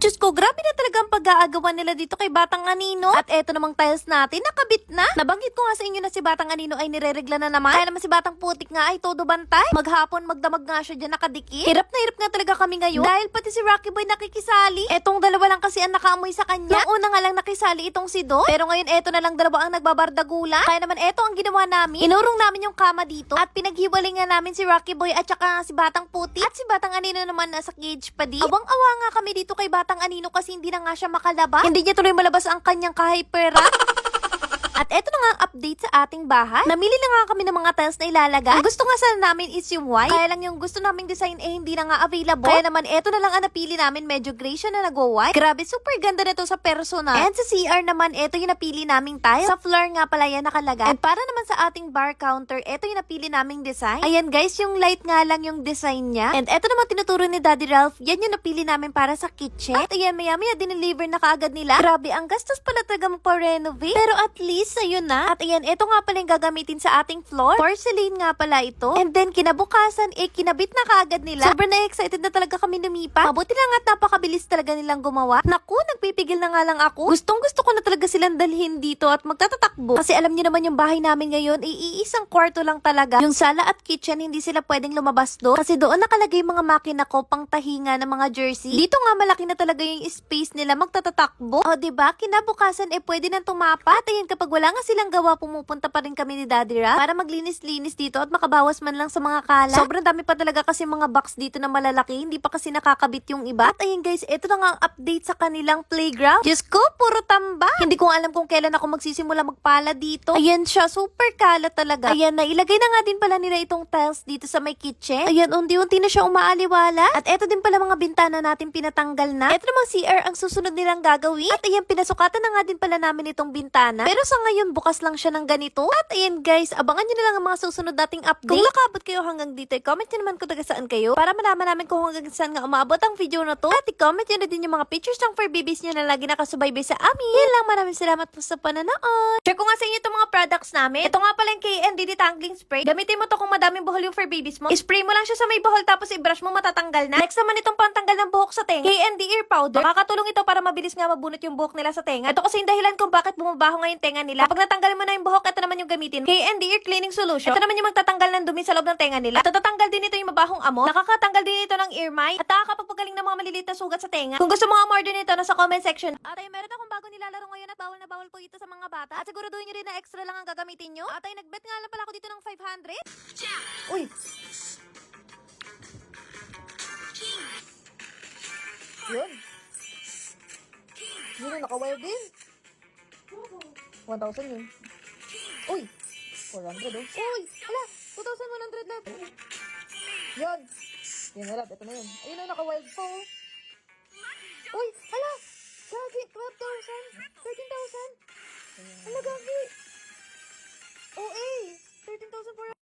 Diyos ko, grabe na talaga ang pag-aagawan nila dito kay Batang Anino. At eto namang tiles natin, nakabit na. Nabanggit ko nga sa inyo na si Batang Anino ay nireregla na naman. Kaya naman si Batang Putik nga ay todo bantay. Maghapon, magdamag nga siya dyan nakadikit. Hirap na hirap nga talaga kami ngayon. Dahil pati si Rocky Boy nakikisali. Etong dalawa lang kasi ang nakaamoy sa kanya. Noong una nga lang nakisali itong si Do. Pero ngayon eto na lang dalawa ang nagbabardagula. Kaya naman eto ang ginawa namin. Inurong namin yung kama dito. At pinaghiwalay nga namin si Rocky Boy at saka si Batang Putik. At si Batang Anino naman nasa cage pa di. Awang-awa nga kami dito kay Batang Anino kasi hindi na nga siya makalabas. Hindi niya tuloy malabas ang kanyang kahipera. At eto na nga ang update sa ating bahay. Namili na nga kami ng mga tiles na ilalagay. Ang gusto nga sana namin is yung white. Kaya lang yung gusto naming design eh hindi na nga available. Kaya naman eto na lang ang napili namin. Medyo gray siya na nag-white. Grabe, super ganda na to sa personal. And sa CR naman, eto yung napili naming tile. Sa floor nga pala yan nakalagay. And para naman sa ating bar counter, eto yung napili naming design. Ayan guys, yung light nga lang yung design niya. And eto naman tinuturo ni Daddy Ralph. Yan yung napili namin para sa kitchen. At ayan, maya maya dineliver na kaagad nila. Grabe, ang gastos pala talaga magpa-renovate. Pero at least, ayun na. At ayan, ito nga pala yung gagamitin sa ating floor. Porcelain nga pala ito. And then, kinabukasan, eh, kinabit na kaagad nila. Sobrang na-excited na talaga kami lumipa. Mabuti na nga at napakabilis talaga nilang gumawa. Naku, nagpipigil na nga lang ako. Gustong gusto ko na talaga silang dalhin dito at magtatatakbo. Kasi alam niyo naman yung bahay namin ngayon, ay iisang kwarto lang talaga. Yung sala at kitchen, hindi sila pwedeng lumabas doon. Kasi doon nakalagay mga makina ko pang tahinga ng mga jersey. Dito nga malaki na talaga yung space nila magtatatakbo. O, di ba? Kinabukasan, eh, pwede nang tumapa. At ayan, kapag wala nga silang gawa, pumupunta pa rin kami ni Daddy Ra para maglinis-linis dito at makabawas man lang sa mga kalat. Sobrang dami pa talaga kasi mga box dito na malalaki. Hindi pa kasi nakakabit yung iba. At ayun guys, ito na nga ang update sa kanilang playground. Diyos ko, puro tamba. Hindi ko alam kung kailan ako magsisimula magpala dito. Ayan siya, super kalat talaga. Ayan na, ilagay na nga din pala nila itong tiles dito sa may kitchen. Ayan, unti-unti na siya umaaliwala. At eto din pala mga bintana natin pinatanggal na. Eto namang CR ang susunod nilang gagawin. At ayan, pinasukatan na nga din pala namin itong bintana. Pero sa ngayon, bukas lang siya ng ganito. At ayan guys, abangan nyo na lang ang mga susunod nating update. Kung nakabot kayo hanggang dito, i-comment nyo naman kung taga saan kayo para malaman namin kung hanggang saan nga umabot ang video na to. At i-comment nyo na din yung mga pictures ng fur babies nyo na lagi nakasubaybay sa amin. Yan lang, maraming salamat po sa pananood. Share ko nga sa inyo itong mga products namin. Ito nga pala yung KND Detangling Spray. Gamitin mo to kung madaming buhol yung fur babies mo. I-spray mo lang siya sa may buhol tapos i-brush mo matatanggal na. Next naman itong pantanggal ng buhok sa tenga. KND Ear Powder. Makakatulong ito para mabilis nga mabunot yung buhok nila sa tenga. Ito kasi yung dahilan kung bakit bumabaho nga yung tenga nila. Kapag natanggal mo na yung buhok, ito naman yung gamitin. KND Ear Cleaning Solution. Ito naman yung magtatanggal ng dumi sa loob ng tenga nila. At tatatanggal din ito yung mabahong amo. Nakakatanggal din ito ng ear mite. At nakakapagpagaling ng mga maliliit na sugat sa tenga. Kung gusto mo umorder nito, nasa comment section. At ay, meron akong bago nilalaro ngayon at bawal na bawal po ito sa mga bata. At siguraduhin nyo rin na extra lang ang gagamitin nyo. At ay, nagbet nga lang pala ako dito ng 500. Uy! Yun. Yun naka-wire din. 1,000 yun. Uy! 400 oh. Uy! Hala! 2,100 left. Yun. Yun na left. Ito na yun. Ayun na, naka-wild po. Uy! Hala! Gagi! 12,000! 13,000! Hala, gagi! OA!